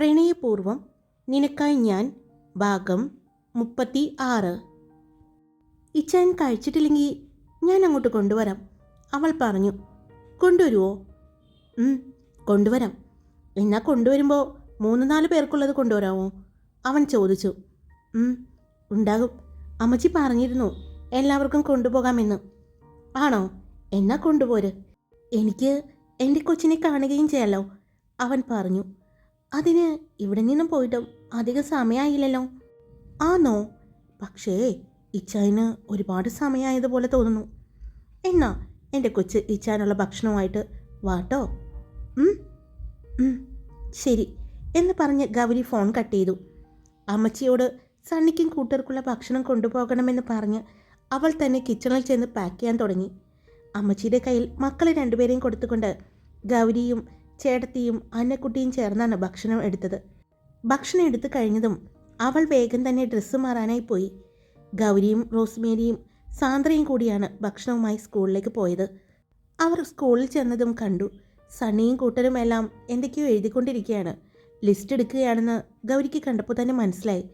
പ്രണയപൂർവം നിനക്കായി ഞാൻ ഭാഗം മുപ്പത്തി ആറ് ഇച്ചാൻ കഴിച്ചിട്ടില്ലെങ്കിൽ ഞാൻ അങ്ങോട്ട് കൊണ്ടുവരാം. അവൾ പറഞ്ഞു കൊണ്ടുവരുമോ കൊണ്ടുവരാം. എന്നാ കൊണ്ടുവരുമ്പോൾ മൂന്ന് നാല് പേർക്കുള്ളത് കൊണ്ടുവരാമോ അവൻ ചോദിച്ചു. ഉണ്ടാകും. അമ്മച്ചി പറഞ്ഞിരുന്നു എല്ലാവർക്കും കൊണ്ടുപോകാമെന്ന്. ആണോ? എന്നാ കൊണ്ടുപോര്. എനിക്ക് എന്റെ കൊച്ചിനെ കാണുകയും ചെയ്യാലോ അവൻ പറഞ്ഞു. അതിന് ഇവിടെ നിന്നും പോയിട്ടും അധികം സമയമായില്ലല്ലോ ആന്നോ? പക്ഷേ ഇച്ചായന് ഒരുപാട് സമയമായതുപോലെ തോന്നുന്നു. എന്നാ എന്റെ കൊച്ച് ഇച്ചാനുള്ള ഭക്ഷണവുമായിട്ട് വാട്ടോ? ശരി എന്ന് പറഞ്ഞ് ഗൗരി ഫോൺ കട്ട് ചെയ്തു. അമ്മച്ചിയോട് സണ്ണിക്കും കൂട്ടർക്കുള്ള ഭക്ഷണം കൊണ്ടുപോകണമെന്ന് പറഞ്ഞ് അവൾ തന്നെ കിച്ചണിൽ ചെന്ന് പാക്ക് ചെയ്യാൻ തുടങ്ങി. അമ്മച്ചിയുടെ കയ്യിൽ മക്കളെ രണ്ടുപേരെയും കൊടുത്തുകൊണ്ട് ഗൗരിയും ചേട്ടത്തിയും അന്നക്കുട്ടിയും ചേർന്നാണ് ഭക്ഷണം എടുത്തത്. ഭക്ഷണം എടുത്തു കഴിഞ്ഞതും അവൾ വേഗം തന്നെ ഡ്രസ്സ് മാറാനായി പോയി. ഗൗരിയും റോസ്മേരിയും സാന്ദ്രയും കൂടിയാണ് ഭക്ഷണവുമായി സ്കൂളിലേക്ക് പോയത്. അവർ സ്കൂളിൽ ചെന്നതും കണ്ടു. സണ്ണിയും കൂട്ടരും എല്ലാം എന്തൊക്കെയോ എഴുതിക്കൊണ്ടിരിക്കുകയാണ്. ലിസ്റ്റ് എടുക്കുകയാണെന്ന് ഗൗരിക്ക് കണ്ടപ്പോൾ തന്നെ മനസ്സിലായി.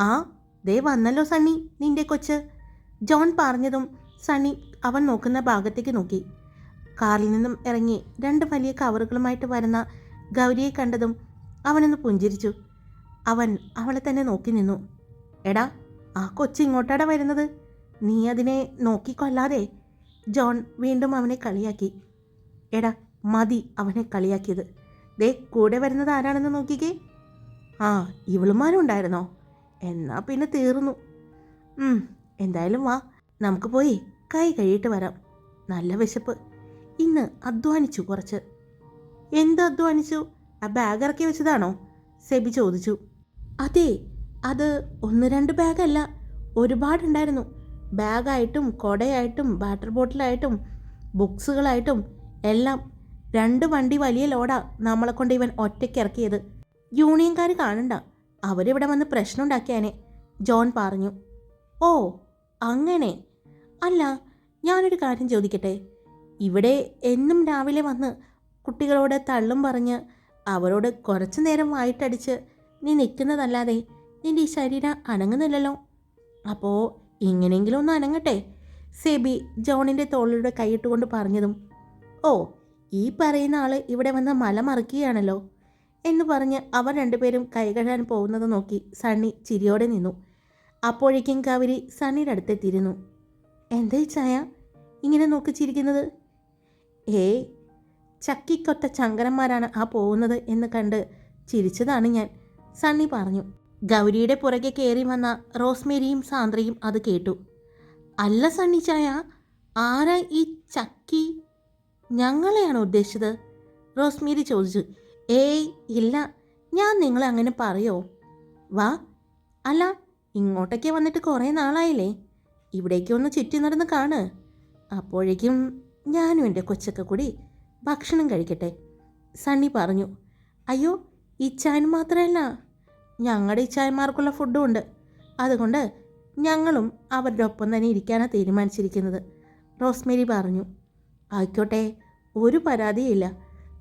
ആ ദേ വന്നല്ലോ സണ്ണി നിന്റെ കൊച്ച്. ജോൺ പറഞ്ഞതും സണ്ണി അവൻ നോക്കുന്ന ഭാഗത്തേക്ക് നോക്കി. കാറിൽ നിന്നും ഇറങ്ങി രണ്ട് വലിയ കവറുകളുമായിട്ട് വരുന്ന ഗൗരിയെ കണ്ടതും അവനൊന്ന് പുഞ്ചിരിച്ചു. അവൻ അവളെ തന്നെ നോക്കി നിന്നു. എടാ ആ കൊച്ചി ഇങ്ങോട്ടാടാ വരുന്നത്? നീ അതിനെ നോക്കിക്കൊല്ലാതെ. ജോൺ വീണ്ടും അവനെ കളിയാക്കി. എടാ മതി അവനെ കളിയാക്കിയത്. ദേ കൂടെ വരുന്നത് ആരാണെന്ന് നോക്കിക്കേ. ആ ഇവളുമാരും ഉണ്ടായിരുന്നോ എന്നാ പിന്നെ തീർന്നു. എന്തായാലും വാ. നമുക്ക് പോയി കൈ കഴിയിട്ട് വരാം. നല്ല വിശപ്പ്. ഇന്ന് അധ്വാനിച്ചു കുറച്ച്. എന്ത് അധ്വാനിച്ചു? ആ ബാഗ് ഇറക്കി വെച്ചതാണോ? സെബി ചോദിച്ചു. അതെ അത് ഒന്ന് രണ്ട് ബാഗല്ല ഒരുപാടുണ്ടായിരുന്നു. ബാഗായിട്ടും കൊടയായിട്ടും വാട്ടർ ബോട്ടിലായിട്ടും ബുക്സുകളായിട്ടും എല്ലാം രണ്ട് വണ്ടി വലിയ ലോഡാ നമ്മളെ കൊണ്ട് ഇവൻ ഒറ്റയ്ക്ക് ഇറക്കിയത്. യൂണിയൻകാർ കാണണ്ട അവരിവിടെ വന്ന് പ്രശ്നം ഉണ്ടാക്കിയാനെ ജോൺ പറഞ്ഞു. ഓ അങ്ങനെ. അല്ല ഞാനൊരു കാര്യം ചോദിക്കട്ടെ? ഇവിടെ എന്നും രാവിലെ വന്ന് കുട്ടികളോട് തള്ളും പറഞ്ഞ് അവരോട് കുറച്ചു നേരം വായിട്ടടിച്ച് നീ നിൽക്കുന്നതല്ലാതെ നിന്റെ ഈ ശരീരം അനങ്ങുന്നില്ലല്ലോ. അപ്പോൾ ഇങ്ങനെയെങ്കിലും ഒന്ന് അനങ്ങട്ടെ സെബി ജോണിന്റെ തോളിലൂടെ കൈയിട്ടുകൊണ്ട് പറഞ്ഞതും ഓ ഈ പറയുന്ന ആൾ ഇവിടെ വന്ന് മല മറിക്കുകയാണല്ലോ എന്ന് പറഞ്ഞ് അവർ രണ്ടുപേരും കൈകഴാൻ പോകുന്നത് നോക്കി സണ്ണി ചിരിയോടെ നിന്നു. അപ്പോഴേക്കും കവരി സണ്ണിയുടെ അടുത്തെത്തിയിരുന്നു. എന്താ ചായ? ഇങ്ങനെ നോക്കി ചിരിക്കുന്നത്? ഏയ് ചക്കിക്കൊത്ത ചങ്കരന്മാരാണ് ആ പോകുന്നത് എന്ന് കണ്ട് ചിരിച്ചതാണ് ഞാൻ. സണ്ണി പറഞ്ഞു. ഗൗരിയുടെ പുറകെ കയറി വന്ന റോസ്മേരിയും സാന്ദ്രയും അത് കേട്ടു. അല്ല സണ്ണി ചായ ആരാ ഈ ചക്കി? ഞങ്ങളെയാണ് ഉദ്ദേശിച്ചത്? റോസ്മേരി ചോദിച്ചു. ഏയ് ഇല്ല ഞാൻ നിങ്ങളെ അങ്ങനെ പറയോ? വാ. അല്ല ഇങ്ങോട്ടൊക്കെ വന്നിട്ട് കുറേ നാളായില്ലേ. ഇവിടേക്ക് ഒന്ന് ചുറ്റി നടന്ന് കാണ്. അപ്പോഴേക്കും ഞാനും എന്റെ കൊച്ചൊക്കെ കൂടി ഭക്ഷണം കഴിക്കട്ടെ. സണ്ണി പറഞ്ഞു അയ്യോ ഇച്ചായന് മാത്രമല്ല ഞങ്ങളുടെ ഇച്ചായന്മാർക്കുള്ള ഫുഡും ഉണ്ട്. അതുകൊണ്ട് ഞങ്ങളും അവരുടെ ഒപ്പം തന്നെ ഇരിക്കാനാണ് തീരുമാനിച്ചിരിക്കുന്നത്. റോസ്മേരി പറഞ്ഞു ആയിക്കോട്ടെ ഒരു പരാതിയില്ല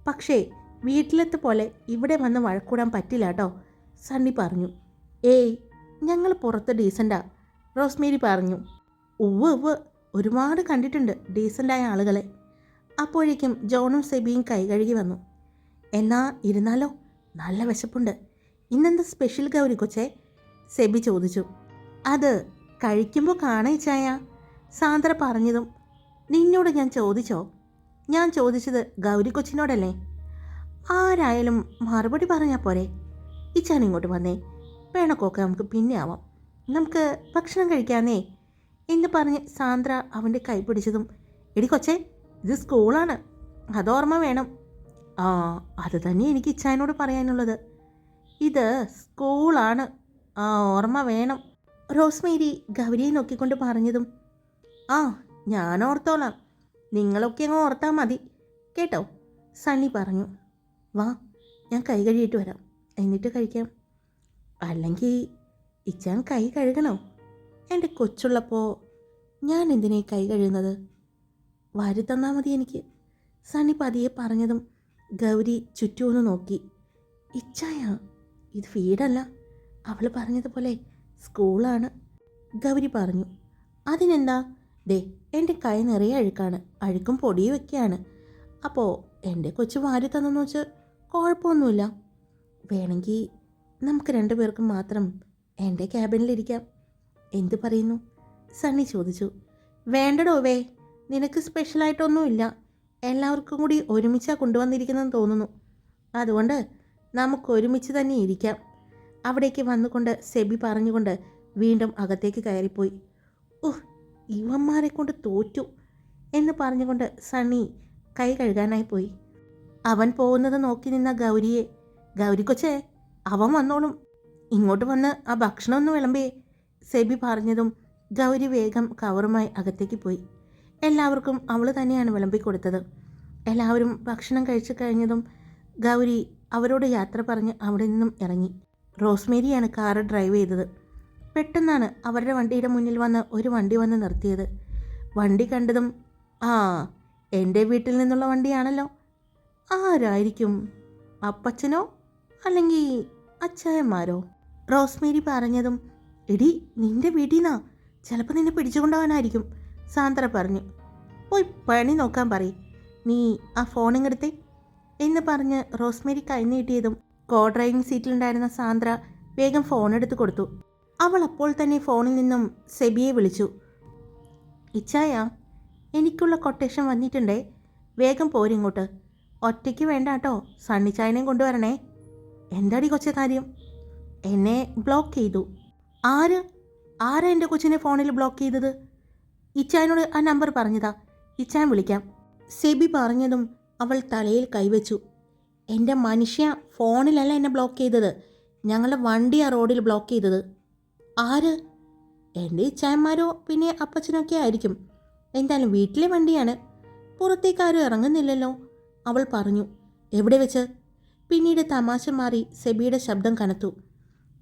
പക്ഷേ വീട്ടിലത്തെ പോലെ ഇവിടെ വന്ന് വഴക്കൂടാൻ പറ്റില്ല കേട്ടോ സണ്ണി പറഞ്ഞു. ഏയ് ഞങ്ങൾ പുറത്ത് ഡീസന്റാ റോസ്മേരി പറഞ്ഞു. ഉവ്വ് ഉവ്വ്. ഒരുപാട് കണ്ടിട്ടുണ്ട് ഡീസന്റായ ആളുകളെ. അപ്പോഴേക്കും ജോണും സെബിയും കൈ കഴുകി വന്നു. എന്നാ ഇരുന്നാലോ? നല്ല വിശപ്പുണ്ട്. ഇന്നെന്താ സ്പെഷ്യൽ ഗൗരി കൊച്ചേ? സെബി ചോദിച്ചു. അത് കഴിക്കുമ്പോൾ കാണയിച്ചായ സാന്ദ്ര പറഞ്ഞതും നിന്നോട് ഞാൻ ചോദിച്ചോ? ഞാൻ ചോദിച്ചത് ഗൗരി കൊച്ചിനോടല്ലേ? ആരായാലും മറുപടി പറഞ്ഞാൽ പോരെ. ഇച്ചാൻ ഇങ്ങോട്ട് വന്നേ. വേണക്കൊക്കെ നമുക്ക് പിന്നെ ആവാം. നമുക്ക് ഭക്ഷണം കഴിക്കാന്നേ. എന്ന് പറഞ്ഞ് സാന്ദ്ര അവന്റെ കൈ പിടിച്ചതും എടി കൊച്ചേ ഇത് സ്കൂളാണ്. അതോർമ്മ വേണം. ആ അത് തന്നെ എനിക്ക് ഇച്ചായനോട് പറയാനുള്ളത്. ഇത് സ്കൂളാണ്. ആ ഓർമ്മ വേണം. റോസ്മേരി ഗൗരിയെ നോക്കിക്കൊണ്ട് പറഞ്ഞതും ആ ഞാൻ ഓർത്തോളാം. നിങ്ങളൊക്കെ അങ്ങ് ഓർത്താൽ മതി. കേട്ടോ സണ്ണി പറഞ്ഞു. വാ ഞാൻ കൈ കഴുകിയിട്ട് വരാം. എന്നിട്ട് കഴിക്കാം. അല്ലെങ്കിൽ ഇച്ചാൻ കൈ കഴുകണോ. എന്റെ കൊച്ചുള്ളപ്പോൾ ഞാൻ എന്തിനേ കൈ കഴിയുന്നത് വാരി തന്നാൽ മതി എനിക്ക്. സണ്ണി പതിയെ പറഞ്ഞതും ഗൗരി ചുറ്റുമൊന്ന് നോക്കി. ഇച്ചായ ഇത് വീടല്ല. അവൾ പറഞ്ഞതുപോലെ സ്കൂളാണ്. ഗൗരി പറഞ്ഞു അതിനെന്താ? ദേ എന്റെ കൈ നിറയെ അഴുക്കാണ്. അഴുക്കും പൊടിയും ഒക്കെയാണ്. അപ്പോൾ എന്റെ കൊച്ചു വാരി തന്നെന്ന് വെച്ച് കുഴപ്പമൊന്നുമില്ല. വേണമെങ്കിൽ നമുക്ക് രണ്ടുപേർക്കും മാത്രം എന്റെ ക്യാബിനിലിരിക്കാം എന്ത് പറയുന്നു? സണ്ണി ചോദിച്ചു. വേണ്ടടോ വേ നിനക്ക് സ്പെഷ്യലായിട്ടൊന്നുമില്ല. എല്ലാവർക്കും കൂടി ഒരുമിച്ചാണ് കൊണ്ടുവന്നിരിക്കുന്നതെന്ന് തോന്നുന്നു. അതുകൊണ്ട് നമുക്ക് ഒരുമിച്ച് തന്നെ ഇരിക്കാം. അവിടേക്ക് വന്നുകൊണ്ട് സെബി പറഞ്ഞുകൊണ്ട് വീണ്ടും അകത്തേക്ക് കയറിപ്പോയി. ഓഹ് ഇവന്മാരെ കൊണ്ട് തോറ്റു എന്ന് പറഞ്ഞുകൊണ്ട് സണ്ണി കൈ കഴുകാനായി പോയി. അവൻ പോകുന്നത് നോക്കി നിന്ന ഗൗരിയെ ഗൗരി കൊച്ചേ അവൻ വന്നോളും. ഇങ്ങോട്ട് വന്ന് ആ ഭക്ഷണമൊന്നും വിളമ്പേ. സെബി പറഞ്ഞതും ഗൗരി വേഗം കവറുമായി അകത്തേക്ക് പോയി. എല്ലാവർക്കും അവൾ തന്നെയാണ് വിളമ്പിക്കൊടുത്തത് എല്ലാവരും ഭക്ഷണം കഴിച്ചു കഴിഞ്ഞതും ഗൗരി അവരോട് യാത്ര പറഞ്ഞ് അവിടെ നിന്നും ഇറങ്ങി. റോസ്മേരിയാണ് കാറ് ഡ്രൈവ് ചെയ്തത്. പെട്ടെന്നാണ് അവരുടെ വണ്ടിയുടെ മുന്നിൽ വന്ന് ഒരു വണ്ടി വന്ന് നിർത്തിയത്. വണ്ടി കണ്ടതും ആ എന്റെ വീട്ടിൽ നിന്നുള്ള വണ്ടിയാണല്ലോ. ആരായിരിക്കും? അപ്പച്ചനോ? അല്ലെങ്കിൽ അച്ചായന്മാരോ? റോസ്മേരി പറഞ്ഞതും എടി നിന്റെ വീട്ടിൽ നിന്നാ ചിലപ്പോൾ നിന്നെ പിടിച്ചുകൊണ്ടുപോകാനായിരിക്കും സാന്ദ്ര പറഞ്ഞു. പോയി പണി നോക്കാൻ പറയും. നീ ആ ഫോണിങ്ങെടുത്തേ. എന്ന് പറഞ്ഞ് റോസ്മേരി കൈനീട്ടിയതും കോ ഡ്രൈവിംഗ് സീറ്റിലുണ്ടായിരുന്ന സാന്ദ്ര വേഗം ഫോൺ എടുത്ത് കൊടുത്തു. അവൾ അപ്പോൾ തന്നെ ഫോണിൽ നിന്നും സെബിയെ വിളിച്ചു. ഇച്ചായ എനിക്കുള്ള കൊട്ടേഷൻ വന്നിട്ടുണ്ടേ. വേഗം പോരിങ്ങോട്ട് ഒറ്റയ്ക്ക് വേണ്ട കേട്ടോ സണ്ണിച്ചായനെയും കൊണ്ടുവരണേ. എന്താടി കൊച്ചു കാര്യം? എന്നെ ബ്ലോക്ക് ചെയ്തു. ആര്? ആരാ എന്റെ കൊച്ചിനെ ഫോണിൽ ബ്ലോക്ക് ചെയ്തത്? ഇച്ചായനോട് ആ നമ്പർ പറഞ്ഞതാ. ഇച്ചാൻ വിളിക്കാം. സെബി പറഞ്ഞതും അവൾ തലയിൽ കൈവച്ചു. എന്റെ മനുഷ്യ ഫോണിലല്ല എന്നെ ബ്ലോക്ക് ചെയ്തത്. ഞങ്ങളുടെ വണ്ടി ആ റോഡിൽ ബ്ലോക്ക് ചെയ്തത്. ആര്? എന്റെ ഇച്ചായന്മാരോ പിന്നെ അപ്പച്ചനൊക്കെ ആയിരിക്കും. എന്തായാലും വീട്ടിലെ വണ്ടിയാണ്. പുറത്തേക്ക് ആരും ഇറങ്ങുന്നില്ലല്ലോ. അവൾ പറഞ്ഞു എവിടെ വെച്ച്? പിന്നീട് തമാശ മാറി സെബിയുടെ ശബ്ദം കനത്തു.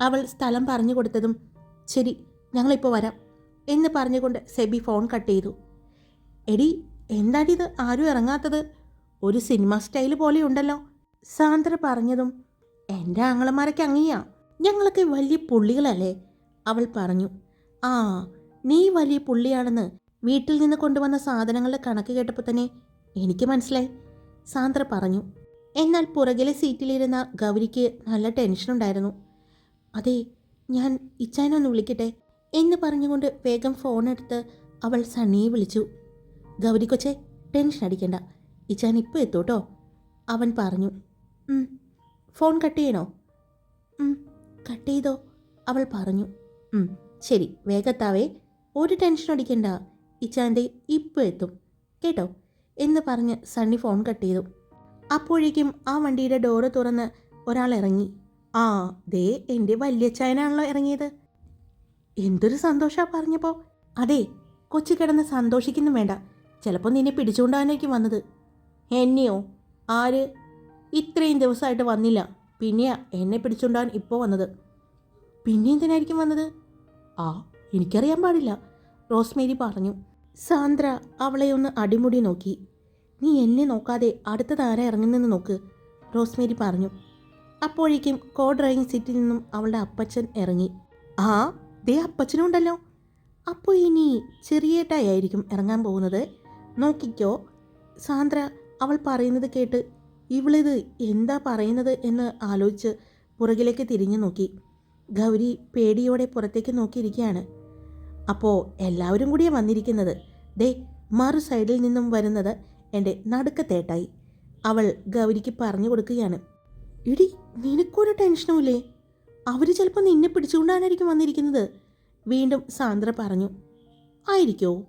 അവൾ സ്ഥലം പറഞ്ഞു കൊടുത്തതും ശരി ഞങ്ങളിപ്പോൾ വരാം എന്ന് പറഞ്ഞുകൊണ്ട് സെബി ഫോൺ കട്ട് ചെയ്തു. എടി എന്താടിത്? ആരും ഇറങ്ങാത്തത്. ഒരു സിനിമ സ്റ്റൈൽ പോലെയുണ്ടല്ലോ സാന്ദ്ര പറഞ്ഞതും എന്റെ ആങ്ങളമാരൊക്കെ അങ്ങിയാ. ഞങ്ങളൊക്കെ വലിയ പുള്ളികളല്ലേ? അവൾ പറഞ്ഞു. ആ നീ വലിയ പുള്ളിയാണെന്ന് വീട്ടിൽ നിന്ന് കൊണ്ടുവന്ന സാധനങ്ങളുടെ കണക്ക് കേട്ടപ്പോൾ തന്നെ എനിക്ക് മനസ്സിലായി. സാന്ദ്ര പറഞ്ഞു. എന്നാൽ പുറകിലെ സീറ്റിലിരുന്ന ഗൗരിക്ക് നല്ല ടെൻഷനുണ്ടായിരുന്നു. അതെ ഞാൻ ഇച്ചാനൊന്ന് വിളിക്കട്ടെ എന്ന് പറഞ്ഞുകൊണ്ട് വേഗം ഫോൺ എടുത്ത് അവൾ സണ്ണിയെ വിളിച്ചു. ഗൗരി കൊച്ചെ ടെൻഷൻ അടിക്കണ്ട. ഇച്ചാൻ ഇപ്പോൾ എത്തൂട്ടോ? അവൻ പറഞ്ഞു. ഫോൺ കട്ട് ചെയ്യണോ? കട്ട് ചെയ്തോ? അവൾ പറഞ്ഞു. ശരി വേഗത്താവേ. ഒരു ടെൻഷൻ അടിക്കണ്ട. ഇച്ചാന്റെ ഇപ്പോൾ എത്തും. കേട്ടോ? എന്ന് പറഞ്ഞ് സണ്ണി ഫോൺ കട്ട് ചെയ്തു. അപ്പോഴേക്കും ആ വണ്ടിയുടെ ഡോറ് തുറന്ന് ഒരാൾ ഇറങ്ങി. ആ ദേ എന്റെ വല്യച്ചായനാണല്ലോ ഇറങ്ങിയത്. എന്തൊരു സന്തോഷാ പറഞ്ഞപ്പോൾ അതെ കൊച്ചു കിടന്ന് സന്തോഷിക്കുന്നു വേണ്ട. ചിലപ്പോൾ നിന്നെ പിടിച്ചുകൊണ്ടാനേക്ക് വന്നത്. എന്നെയോ? ആര്? ഇത്രയും ദിവസമായിട്ട് വന്നില്ല. പിന്നെയാ എന്നെ പിടിച്ചുകൊണ്ടാൻ ഇപ്പോൾ വന്നത്. പിന്നെ എന്തിനായിരിക്കും വന്നത്? ആ എനിക്കറിയാൻ പാടില്ല. റോസ്മേരി പറഞ്ഞു. സാന്ദ്ര അവളെ ഒന്ന് അടിമുടി നോക്കി. നീ എന്നെ നോക്കാതെ അടുത്തതാരെ ഇറങ്ങുന്നെന്ന് നോക്ക് റോസ്മേരി പറഞ്ഞു. അപ്പോഴേക്കും കോ ഡ്രൈവിംഗ് സീറ്റിൽ നിന്നും അവളുടെ അപ്പച്ചൻ ഇറങ്ങി. ആ ദേ അപ്പച്ചനുണ്ടല്ലോ. അപ്പോൾ ഇനി ചെറിയേട്ടായിരിക്കും ഇറങ്ങാൻ പോകുന്നത്. നോക്കിക്കോ. സാന്ദ്ര അവൾ പറയുന്നത് കേട്ട് ഇവളിത് എന്താ പറയുന്നത്? എന്ന് ആലോചിച്ച് പുറകിലേക്ക് തിരിഞ്ഞു നോക്കി. ഗൗരി പേടിയോടെ പുറത്തേക്ക് നോക്കിയിരിക്കുകയാണ്. അപ്പോൾ എല്ലാവരും കൂടിയാണ് വന്നിരിക്കുന്നത്. ദേ മറു സൈഡിൽ നിന്നും വരുന്നത് എന്റെ നടുക്കത്തേട്ടായി. അവൾ ഗൗരിക്ക് പറഞ്ഞു കൊടുക്കുകയാണ്. ഇടി നിനക്കൊരു ടെൻഷനുമില്ലേ അവർ ചിലപ്പോൾ നിന്നെ പിടിച്ചുകൊണ്ടാണായിരിക്കും വന്നിരിക്കുന്നത്. വീണ്ടും സാന്ദ്ര പറഞ്ഞു. ആയിരിക്കോ?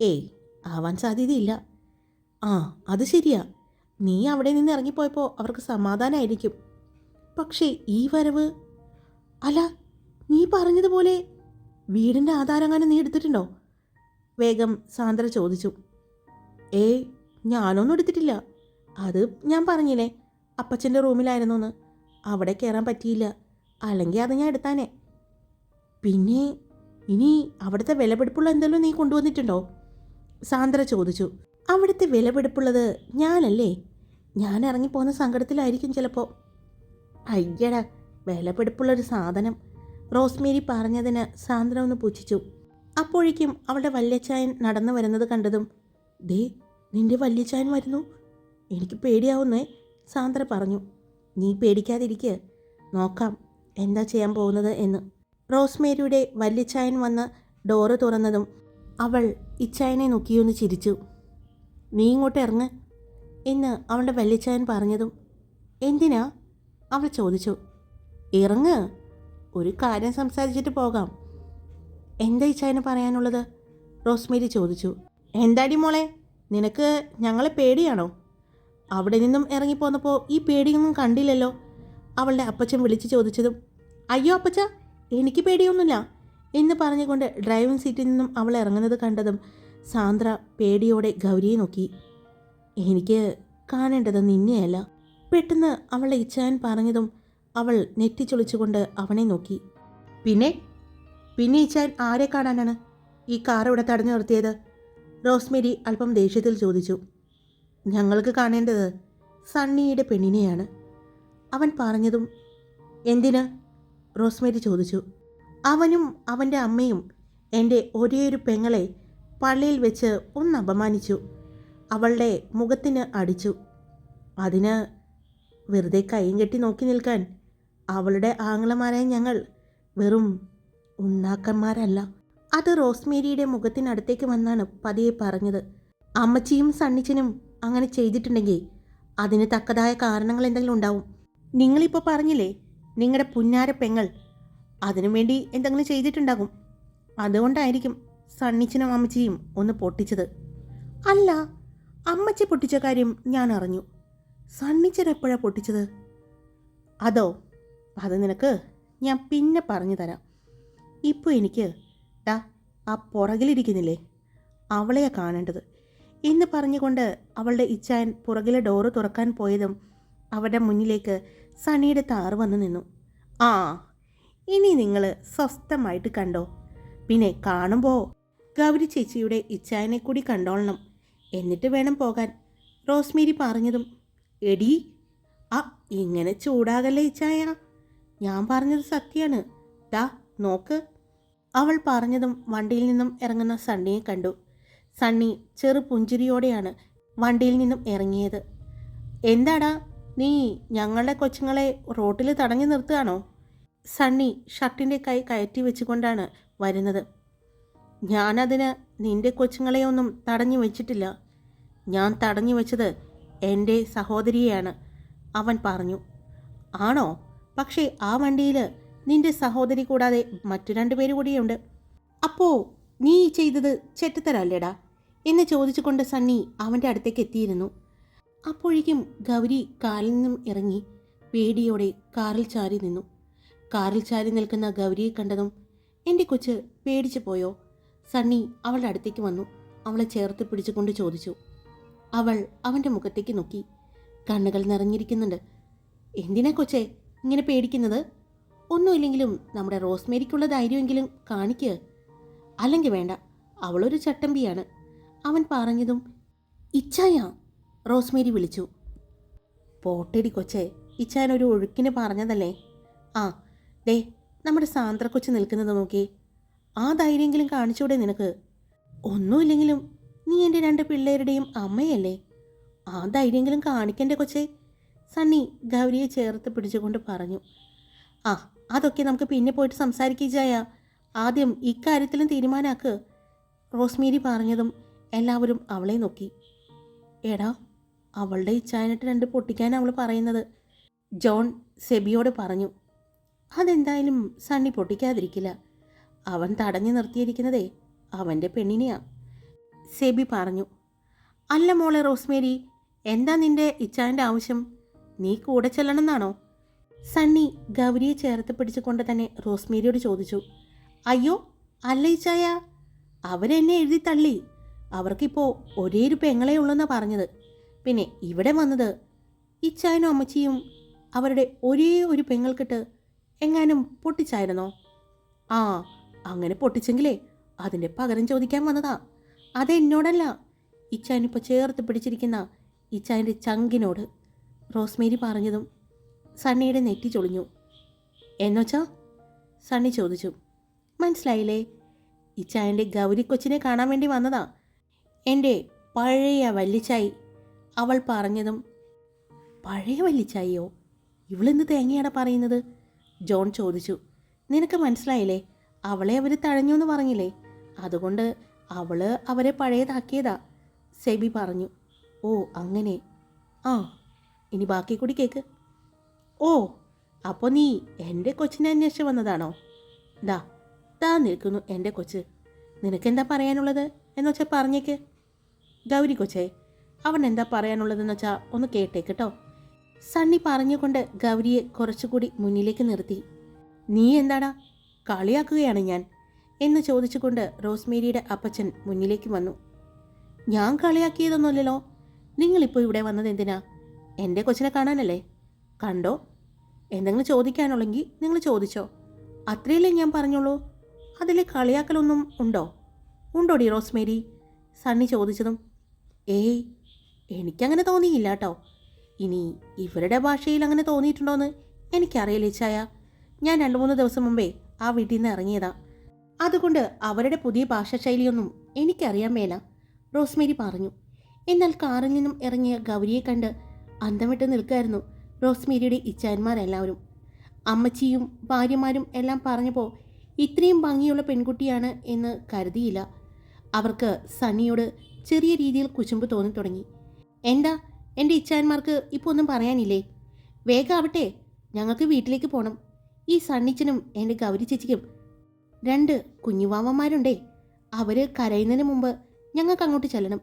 ഏയ് ആവാൻ സാധ്യതയില്ല. ആ അത് ശരിയാ. നീ അവിടെ നിന്ന് ഇറങ്ങിപ്പോയപ്പോൾ അവർക്ക് സമാധാനമായിരിക്കും പക്ഷേ ഈ വരവ്? അല്ല നീ പറഞ്ഞതുപോലെ വീടിന്റെ ആധാരങ്ങാനും നീ എടുത്തിട്ടുണ്ടോ? വേഗം സാന്ദ്ര ചോദിച്ചു. ഏയ് ഞാനൊന്നും എടുത്തിട്ടില്ല. അത് ഞാൻ പറഞ്ഞില്ലേ? അപ്പച്ചന്റെ റൂമിലായിരുന്നു എന്ന് അവിടെ കയറാൻ പറ്റിയില്ല. അല്ലെങ്കിൽ അത് ഞാൻ എടുത്താനേ. പിന്നെ ഇനി അവിടുത്തെ വിലപിടിപ്പുള്ള എന്തെങ്കിലും നീ കൊണ്ടുവന്നിട്ടുണ്ടോ? സാന്ദ്ര ചോദിച്ചു. അവിടുത്തെ വിലപിടിപ്പുള്ളത് ഞാനല്ലേ? ഞാൻ ഇറങ്ങിപ്പോകുന്ന സങ്കടത്തിലായിരിക്കും ചിലപ്പോൾ അയ്യട വിലപിടിപ്പുള്ളൊരു സാധനം. റോസ്മേരി പറഞ്ഞതിന് സാന്ദ്ര ഒന്ന് പൂച്ഛിച്ചു. അപ്പോഴേക്കും അവളുടെ വല്യച്ചായൻ നടന്നു വരുന്നത് കണ്ടതും ദേ നിന്റെ വല്യച്ചായൻ വരുന്നു. എനിക്ക് പേടിയാവുന്നേ. സാന്ദ്ര പറഞ്ഞു നീ പേടിക്കാതിരിക്കുക നോക്കാം എന്താ ചെയ്യാൻ പോകുന്നത് എന്ന്. റോസ്മേരിയുടെ വല്യച്ചായൻ വന്ന് ഡോറ് തുറന്നതും അവൾ ഇച്ചായനെ നോക്കിയൊന്ന് ചിരിച്ചു. നീ ഇങ്ങോട്ട് ഇറങ്ങ് എന്ന് അവളുടെ വല്യച്ചായൻ പറഞ്ഞതും എന്തിനാ? അവൾ ചോദിച്ചു. ഇറങ്ങ് ഒരു കാര്യം സംസാരിച്ചിട്ട് പോകാം. എന്താ ഇച്ചായന് പറയാനുള്ളത്? റോസ്മേരി ചോദിച്ചു. എന്താടി മോളെ നിനക്ക് ഞങ്ങളെ പേടിയാണോ? അവിടെ നിന്നും ഇറങ്ങിപ്പോന്നപ്പോൾ ഈ പേടിയൊന്നും കണ്ടില്ലല്ലോ. അവളുടെ അപ്പച്ചൻ വിളിച്ചു ചോദിച്ചതും അയ്യോ അപ്പച്ച എനിക്ക് പേടിയൊന്നുമില്ല എന്ന് പറഞ്ഞുകൊണ്ട് ഡ്രൈവിംഗ് സീറ്റിൽ നിന്നും അവൾ ഇറങ്ങുന്നത് കണ്ടതും സാന്ദ്ര പേടിയോടെ ഗൗരിയെ നോക്കി. എനിക്ക് കാണേണ്ടത് നിന്നെയല്ല പെട്ടെന്ന് അവളെ ഇച്ഛാൻ പറഞ്ഞതും അവൾ നെറ്റിച്ചൊളിച്ചുകൊണ്ട് അവനെ നോക്കി. പിന്നെ? പിന്നെ ഇച്ഛാൻ ആരെ കാണാനാണ്? ഈ കാർ ഇവിടെ തടഞ്ഞു നിർത്തിയത്? റോസ്മേരി അല്പം ദേഷ്യത്തിൽ ചോദിച്ചു. ഞങ്ങൾക്ക് കാണേണ്ടത് സണ്ണിയുടെ പെണ്ണിനെയാണ്. അവൻ പറഞ്ഞതും എന്തിന്? റോസ്മേരി ചോദിച്ചു. അവനും അവന്റെ അമ്മയും എന്റെ ഒരേയൊരു പെങ്ങളെ പള്ളിയിൽ വെച്ച് ഒന്ന് അപമാനിച്ചു. അവളുടെ മുഖത്തിന് അടിച്ചു. അതിന് വെറുതെ കൈയും കെട്ടി നോക്കി നിൽക്കാൻ അവളുടെ ആംഗ്ലമാരായ ഞങ്ങൾ വെറും ഉണ്ണാക്കന്മാരല്ല. അത് റോസ്മേരിയുടെ മുഖത്തിനടുത്തേക്ക് വന്നാണ് പതിയെ പറഞ്ഞത്. അമ്മച്ചിയും സണ്ണിച്ചനും അങ്ങനെ ചെയ്തിട്ടുണ്ടെങ്കിൽ അതിന് തക്കതായ കാരണങ്ങൾ എന്തെങ്കിലും ഉണ്ടാവും. നിങ്ങളിപ്പോൾ പറഞ്ഞില്ലേ നിങ്ങളുടെ പുന്നാര പെങ്ങൾ അതിനു വേണ്ടി എന്തെങ്കിലും ചെയ്തിട്ടുണ്ടാകും. അതുകൊണ്ടായിരിക്കും സണ്ണിച്ചനും അമ്മച്ചിയും ഒന്ന് പൊട്ടിച്ചത്. അല്ല അമ്മച്ചി പൊട്ടിച്ച കാര്യം ഞാൻ അറിഞ്ഞു. സണ്ണിച്ചൻ എപ്പോഴാണ് പൊട്ടിച്ചത്? അതോ അത് നിനക്ക് ഞാൻ പിന്നെ പറഞ്ഞു തരാം. ഇപ്പോൾ എനിക്ക് ദാ ആ പുറകിലിരിക്കുന്നില്ലേ അവളെയാണ് കാണേണ്ടത്. എന്ന് പറഞ്ഞുകൊണ്ട് അവളുടെ ഇച്ചായൻ പുറകിലെ ഡോറ് തുറക്കാൻ പോയതും അവരുടെ മുന്നിലേക്ക് സണിയുടെ താറ് വന്നു നിന്നു. ആ ഇനി നിങ്ങൾ സ്വസ്ഥമായിട്ട് കണ്ടോ? പിന്നെ കാണുമ്പോൾ ഗൗരി ചേച്ചിയുടെ ഇച്ചായനെ കൂടി കണ്ടോളണം. എന്നിട്ട് വേണം പോകാൻ. റോസ്മേരി പറഞ്ഞതും എടി ആ ഇങ്ങനെ ചൂടാകല്ലേ ഇച്ചായ? ഞാൻ പറഞ്ഞത് സത്യമാണ് ദാ നോക്ക്. അവൾ പറഞ്ഞതും വണ്ടിയിൽ നിന്നും ഇറങ്ങുന്ന സണ്ണിയെ കണ്ടു. സണ്ണി ചെറു പുഞ്ചിരിയോടെയാണ് വണ്ടിയിൽ നിന്നും ഇറങ്ങിയത്. എന്താടാ നീ ഞങ്ങളുടെ കൊച്ചുങ്ങളെ റോട്ടിൽ തടഞ്ഞു നിർത്തുകയാണോ? സണ്ണി ഷർട്ടിന്റെ കൈ കയറ്റി വെച്ചുകൊണ്ടാണ് വരുന്നത്. ഞാനതിന് നിന്റെ കൊച്ചുങ്ങളെയൊന്നും തടഞ്ഞു വെച്ചിട്ടില്ല. ഞാൻ തടഞ്ഞു വെച്ചത് എന്റെ സഹോദരിയെയാണ് അവൻ പറഞ്ഞു. ആണോ? പക്ഷേ ആ വണ്ടിയിൽ നിന്റെ സഹോദരി കൂടാതെ മറ്റു രണ്ടു പേര് കൂടിയുണ്ട്. അപ്പോ നീ ചെയ്തത് ചെറ്റത്തരല്ലേടാ? എന്ന് ചോദിച്ചുകൊണ്ട് സണ്ണി അവന്റെ അടുത്തേക്ക് എത്തിയിരുന്നു. അപ്പോഴേക്കും ഗൗരി കാറിൽ നിന്നും ഇറങ്ങി പേടിയോടെ കാറിൽ ചാരി നിന്നു. കാറിൽ ചാരി നിൽക്കുന്ന ഗൗരിയെ കണ്ടതും എന്റെ കൊച്ച് പേടിച്ചു പോയോ? സണ്ണി അവളുടെ അടുത്തേക്ക് വന്നു. അവളെ ചേർത്ത് പിടിച്ചുകൊണ്ട് ചോദിച്ചു. അവൾ അവന്റെ മുഖത്തേക്ക് നോക്കി. കണ്ണുകൾ നിറഞ്ഞിരിക്കുന്നുണ്ട്. എന്തിനാ കൊച്ചേ ഇങ്ങനെ പേടിക്കുന്നത്? ഒന്നുമില്ലെങ്കിലും നമ്മുടെ റോസ്മേരിക്കുള്ള ധൈര്യമെങ്കിലും കാണിക്കുക അല്ലെങ്കിൽ വേണ്ട അവളൊരു ചട്ടമ്പിയാണ്. അവൻ പറഞ്ഞതും ഇച്ചായ റോസ്മേരി വിളിച്ചു. പോട്ടടി കൊച്ചേ ഇച്ചായൻ ഒരു ഒഴുക്കിന് പറഞ്ഞതല്ലേ? ആ ദേ നമ്മുടെ സാന്ദ്ര കൊച്ചു നിൽക്കുന്നത് നോക്കി. ആ ധൈര്യമെങ്കിലും കാണിച്ചൂടെ നിനക്ക്. ഒന്നുമില്ലെങ്കിലും നീ എന്റെ രണ്ട് പിള്ളേരുടെയും അമ്മയല്ലേ? ആ ധൈര്യമെങ്കിലും കാണിക്കണ്ടേ കൊച്ചേ? സണ്ണി ഗൗരിയെ ചേർത്ത് പിടിച്ചുകൊണ്ട് പറഞ്ഞു. ആ അതൊക്കെ നമുക്ക് പിന്നെ പോയിട്ട് സംസാരിക്കുകയായ ആദ്യം ഇക്കാര്യത്തിലും തീരുമാനാക്ക്. റോസ്മേരി പറഞ്ഞതും എല്ലാവരും അവളെ നോക്കി. എടാ അവളുടെ ഇച്ഛായനിട്ട് രണ്ട് പൊട്ടിക്കാൻ അവൾ പറയുന്നത്. ജോൺ സെബിയോട് പറഞ്ഞു അതെന്തായാലും സണ്ണി പൊട്ടിക്കാതിരിക്കില്ല. അവൻ തടഞ്ഞു നിർത്തിയിരിക്കുന്നതേ അവന്റെ പെണ്ണിനെയാ. സെബി പറഞ്ഞു അല്ല മോളെ റോസ്മേരി എന്താ നിന്റെ ഇച്ചാന്റെ ആവശ്യം? നീ കൂടെ ചെല്ലണമെന്നാണോ? സണ്ണി ഗൗരിയെ ചേർത്ത് പിടിച്ചുകൊണ്ട് തന്നെ റോസ്മേരിയോട് ചോദിച്ചു അയ്യോ അല്ല ഇച്ചായ അവരെന്നെ എഴുതി തള്ളി. അവർക്കിപ്പോൾ ഒരേ ഒരു പെങ്ങളേ ഉള്ളെന്നാണ് പറഞ്ഞത്. പിന്നെ ഇവിടെ വന്നത് ഇച്ചായനും അമ്മച്ചിയും അവരുടെ ഒരേ ഒരു പെങ്ങൾക്കിട്ട് എങ്ങാനും പൊട്ടിച്ചായിരുന്നോ? ആ അങ്ങനെ പൊട്ടിച്ചെങ്കിലേ അതിന്റെ പകരം ചോദിക്കാൻ വന്നതാ. അതെന്നോടല്ല ഇച്ചായനിപ്പോൾ ചേർത്ത് പിടിച്ചിരിക്കുന്ന ഇച്ചായന്റെ ചങ്കിനോട് റോസ്മേരി പറഞ്ഞതും സണ്ണിയുടെ നെറ്റി ചൊളിഞ്ഞു. എന്നുവച്ചാ സണ്ണി ചോദിച്ചു. മനസ്സിലായില്ലേ? ഇച്ചായന്റെ ഗൗരി കൊച്ചിനെ കാണാൻ വേണ്ടി വന്നതാ. എന്റെ പഴയ വല്ലിച്ചായി. അവൾ പറഞ്ഞതും പഴയ വല്ലിച്ചായിയോ? ഇവളെന്ത് തേങ്ങയാണ് പറയുന്നത്? ജോൺ ചോദിച്ചു. നിനക്ക് മനസ്സിലായില്ലേ? അവളെ അവർ തഴഞ്ഞു എന്ന് പറഞ്ഞില്ലേ? അതുകൊണ്ട് അവൾ അവരെ പഴയതാക്കിയതാ സെബി പറഞ്ഞു. ഓ അങ്ങനെ. ആ ഇനി ബാക്കി കൂടി കേക്ക്. ഓ അപ്പോൾ നീ എന്റെ കൊച്ചിനെ അന്വേഷിച്ച് വന്നതാണോ? ദാ താ നിൽക്കുന്നു എന്റെ കൊച്ച്. നിനക്കെന്താ പറയാനുള്ളത്? എന്നുവെച്ചാൽ പറഞ്ഞേക്ക്. ഗൗരി കൊച്ചേ അവൻ എന്താ പറയാനുള്ളതെന്ന് വെച്ചാൽ ഒന്ന് കേട്ടേ കേട്ടോ സണ്ണി പറഞ്ഞുകൊണ്ട് ഗൗരിയെ കുറച്ചുകൂടി മുന്നിലേക്ക് നിർത്തി. നീ എന്താടാ? കളിയാക്കുകയാണ് ഞാൻ എന്ന് ചോദിച്ചുകൊണ്ട് റോസ്മേരിയുടെ അപ്പച്ചൻ മുന്നിലേക്ക് വന്നു. ഞാൻ കളിയാക്കിയതൊന്നുമല്ലല്ലോ. നിങ്ങളിപ്പോൾ ഇവിടെ വന്നത് എന്തിനാ? എന്റെ കൊച്ചിനെ കാണാനല്ലേ? കണ്ടോ? എന്തെങ്കിലും ചോദിക്കാനുള്ളെങ്കിൽ നിങ്ങൾ ചോദിച്ചോ. അത്രയല്ലേ ഞാൻ പറഞ്ഞോളൂ അതിൽ കളിയാക്കലൊന്നും ഉണ്ടോ? ഉണ്ടോടി റോസ്മേരി? സണ്ണി ചോദിച്ചതും ഏയ് എനിക്കങ്ങനെ തോന്നിയില്ല കേട്ടോ ഇനി ഇവരുടെ ഭാഷയിൽ അങ്ങനെ തോന്നിയിട്ടുണ്ടോയെന്ന് എനിക്കറിയില്ല ചായ ഞാൻ രണ്ട് മൂന്ന് ദിവസം മുമ്പേ ആ വീട്ടിൽ നിന്ന് ഇറങ്ങിയതാ. അതുകൊണ്ട് അവരുടെ പുതിയ ഭാഷാശൈലിയൊന്നും എനിക്കറിയാൻ മേല റോസ്മേരി പറഞ്ഞു. എന്നാൽ കാറിൽ നിന്നും ഇറങ്ങിയ ഗൗരിയെ കണ്ട് അന്തം വിട്ട് നിൽക്കായിരുന്നു റോസ്മേരിയുടെ ഇച്ചാന്മാരെല്ലാവരും അമ്മച്ചിയും ഭാര്യമാരും എല്ലാം പറഞ്ഞപ്പോൾ ഇത്രയും ഭംഗിയുള്ള പെൺകുട്ടിയാണ് എന്ന് കരുതിയില്ല. അവർക്ക് സണ്ണിയോട് ചെറിയ രീതിയിൽ കുശുമ്പ് തോന്നി തുടങ്ങി എന്താ? എന്റെ ഇച്ഛാന്മാർക്ക് ഇപ്പോൾ ഒന്നും പറയാനില്ലേ? വേഗാവട്ടെ ഞങ്ങൾക്ക് വീട്ടിലേക്ക് പോകണം ഈ സണ്ണിച്ചനും എന്റെ ഗൗരി ചേച്ചിക്കും രണ്ട് കുഞ്ഞുവാവന്മാരുണ്ടേ. അവർ കരയുന്നതിന് മുമ്പ് ഞങ്ങൾക്ക് അങ്ങോട്ട് ചെല്ലണം.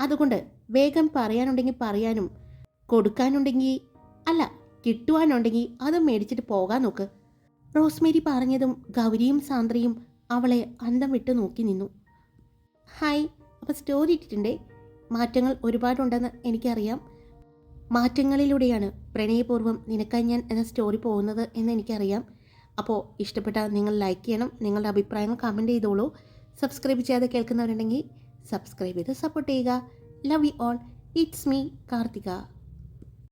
അതുകൊണ്ട് വേഗം പറയാനുണ്ടെങ്കിൽ പറയാനും കൊടുക്കാനുണ്ടെങ്കിൽ അല്ല കിട്ടുവാനുണ്ടെങ്കിൽ അത് മേടിച്ചിട്ട് പോകാൻ നോക്ക്. റോസ്മേരി പറഞ്ഞതും ഗൗരിയും സാന്ദ്രയും അവളെ അന്തം വിട്ട് നോക്കി നിന്നു. ഹായ് അപ്പോൾ സ്റ്റോറി ഇട്ടിട്ടുണ്ട്. മാറ്റങ്ങൾ ഒരുപാടുണ്ടെന്ന് എനിക്കറിയാം. മാറ്റങ്ങളിലൂടെയാണ് പ്രണയപൂർവം നിനക്കായി ഞാൻ എന്ന സ്റ്റോറി പോകുന്നത് എന്ന് എനിക്കറിയാം. അപ്പോൾ ഇഷ്ടപ്പെട്ടാൽ നിങ്ങൾ ലൈക്ക് ചെയ്യണം. നിങ്ങളുടെ അഭിപ്രായങ്ങൾ കമന്റ് ചെയ്തോളൂ. സബ്സ്ക്രൈബ് ചെയ്യാതെ കേൾക്കുന്നവരുണ്ടെങ്കിൽ സബ്സ്ക്രൈബ് ചെയ്ത് സപ്പോർട്ട് ചെയ്യുക. Love you all it's me Karthika.